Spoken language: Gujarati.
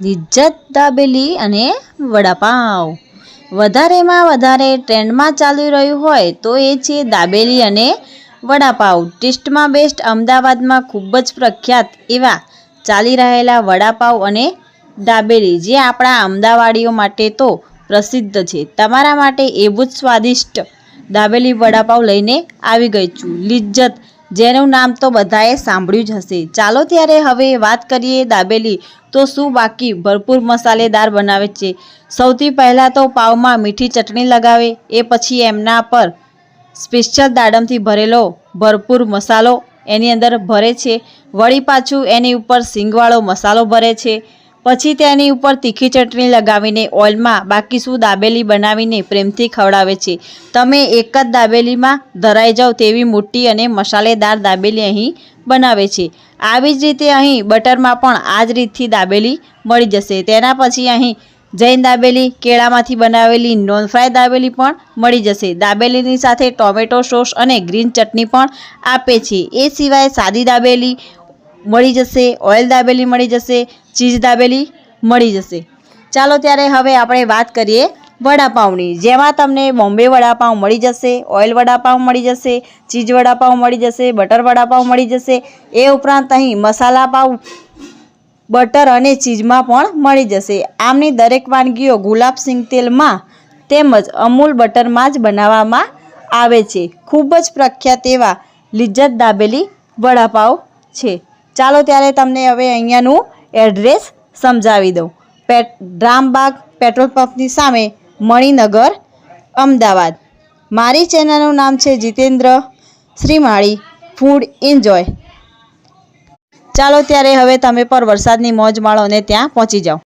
લિજ્જત દાબેલી અને વડાપાઉં વધારેમાં વધારે ટ્રેન્ડમાં ચાલી રહ્યું હોય તો એ છે દાબેલી અને વડાપાવ. ટેસ્ટમાં બેસ્ટ અમદાવાદમાં ખૂબ જ પ્રખ્યાત એવા ચાલી રહેલા વડાપાઉં અને દાબેલી, જે આપણા અમદાવાડીઓ માટે તો પ્રસિદ્ધ છે. તમારા માટે એવું જ સ્વાદિષ્ટ દાબેલી વડાપાઉં લઈને આવી ગઈ છું. લિજ્જત જેનું નામ તો બધાએ સાંભળ્યું જ હશે. ચાલો ત્યારે હવે વાત કરીએ દાબેલી. તો શું બાકી? ભરપૂર મસાલેદાર બનાવે છે. સૌથી પહેલાં તો પાવમાં મીઠી ચટણી લગાવે. એ પછી એમના પર સ્પેશિયલ દાડમથી ભરેલો ભરપૂર મસાલો એની અંદર ભરે છે. વળી પાછું એની ઉપર સિંગવાળો મસાલો ભરે છે. પછી તેની ઉપર તીખી ચટણી લગાવીને ઓઇલમાં બાકી શું દાબેલી બનાવીને પ્રેમથી ખવડાવે છે. તમે એક જ દાબેલીમાં ધરાઈ જાઓ તેવી મોટી અને મસાલેદાર દાબેલી અહીં બનાવે છે. આવી જ રીતે અહીં બટરમાં પણ આ જ રીતથી દાબેલી મળી જશે. તેના પછી અહીં જૈન દાબેલી, કેળામાંથી બનાવેલી નોન ફ્રાય દાબેલી પણ મળી જશે. દાબેલીની સાથે ટોમેટો સોસ અને ગ્રીન ચટણી પણ આપે છે. એ સિવાય સાદી દાબેલી મળી જશે, ઓઇલ દાબેલી મળી જશે ચીઝ દાબેલી મળી જશે. ચાલો ત્યારે હવે આપણે વાત કરીએ વડાપાઉંની જેમાં તમને બોમ્બે વડાપાઉં મળી જશે, ઓઇલ વડાપાઉં મળી જશે ચીઝ વડાપાઉં મળી જશે, બટર વડાપાઉં મળી જશે. એ ઉપરાંત અહીં મસાલા પાઉં, બટર અને ચીઝમાં પણ મળી જશે. આમની દરેક વાનગીઓ ગુલાબ સિંગ તેલમાં તેમજ અમૂલ બટરમાં જ બનાવવામાં આવે છે. ખૂબ જ પ્રખ્યાત એવા લિજ્જત દાબેલી વડાપાઉં છે. ચાલો ત્યારે તમને હવે અહીંયાનું એડ્રેસ સમજાવી દઉં. પેટ, રામબાગ પેટ્રોલ પંપની સામે મણિનગર, અમદાવાદ. મારી ચેનલનું નામ છે જીતેન્દ્ર શ્રીમાળી ફૂડ એન્જોય. ચાલો ત્યારે હવે તમે પર વરસાદની મોજ માણો અને ત્યાં પહોંચી જાઓ.